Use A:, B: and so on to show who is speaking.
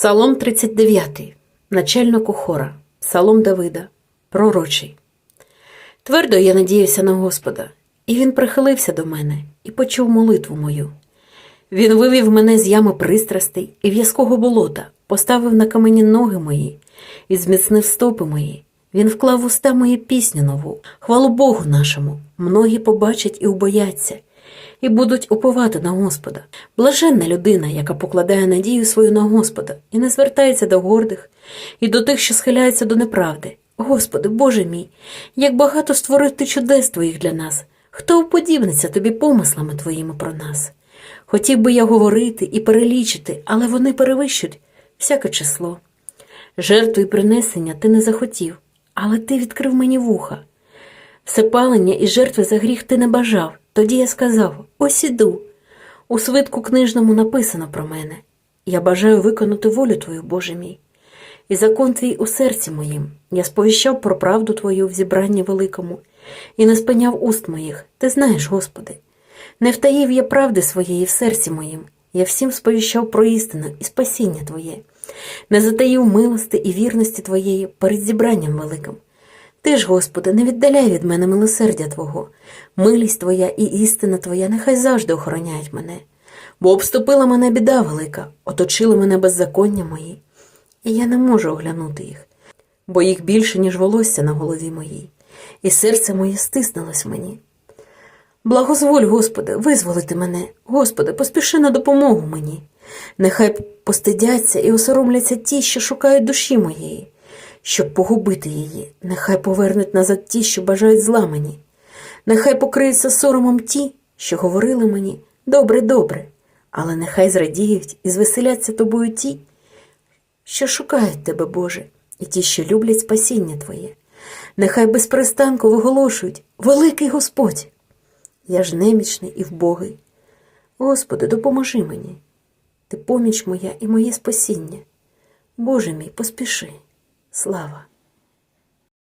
A: Псалом 39, начальнику хора, Псалом Давида, пророчий. Твердо я надіявся на Господа, і він прихилився до мене і почув молитву мою. Він вивів мене з ями пристрастей і в'язкого болота, поставив на камені ноги мої і зміцнив стопи мої. Він вклав в уста мої пісню нову, хвалу Богу нашому. Многі побачать і убояться, і будуть уповати на Господа. Блаженна людина, яка покладає надію свою на Господа і не звертається до гордих, і до тих, що схиляються до неправди. Господи, Боже мій, як багато створив ти чудес твоїх для нас, хто уподібниться тобі помислами твоїми про нас? Хотів би я говорити і перелічити, але вони перевищують всяке число. Жертву і принесення ти не захотів, але ти відкрив мені вуха. Всепалення і жертви за гріх ти не бажав. Тоді я сказав: ось іду. У свитку книжному написано про мене. Я бажаю виконати волю Твою, Боже мій. І закон твій у серці моїм. Я сповіщав про правду Твою в зібранні великому і не спиняв уст моїх. Ти знаєш, Господи. Не втаїв я правди своєї в серці моїм. Я всім сповіщав про істину і спасіння Твоє, не затаїв милости і вірності Твоєї перед зібранням великим. Ти ж, Господи, не віддаляй від мене милосердя Твого, милість Твоя і істина Твоя нехай завжди охороняють мене, бо обступила мене біда велика, оточили мене беззаконня мої, і я не можу оглянути їх, бо їх більше, ніж волосся на голові моїй, і серце моє стиснулось мені. Благозволь, Господи, визволити мене, Господи, поспіши на допомогу мені. Нехай постидяться і осоромляться ті, що шукають душі моєї, щоб погубити її. Нехай повернуть назад ті, що бажають зла мені. Нехай покриються соромом ті, що говорили мені добре, добре, але нехай зрадіють і звеселяться тобою ті, що шукають тебе, Боже, і ті, що люблять спасіння Твоє. Нехай безперестанку виголошують Великий Господь. Я ж немічний і вбогий. Господи, допоможи мені. Ти поміч моя і моє спасіння. Боже мій, поспіши. Слава!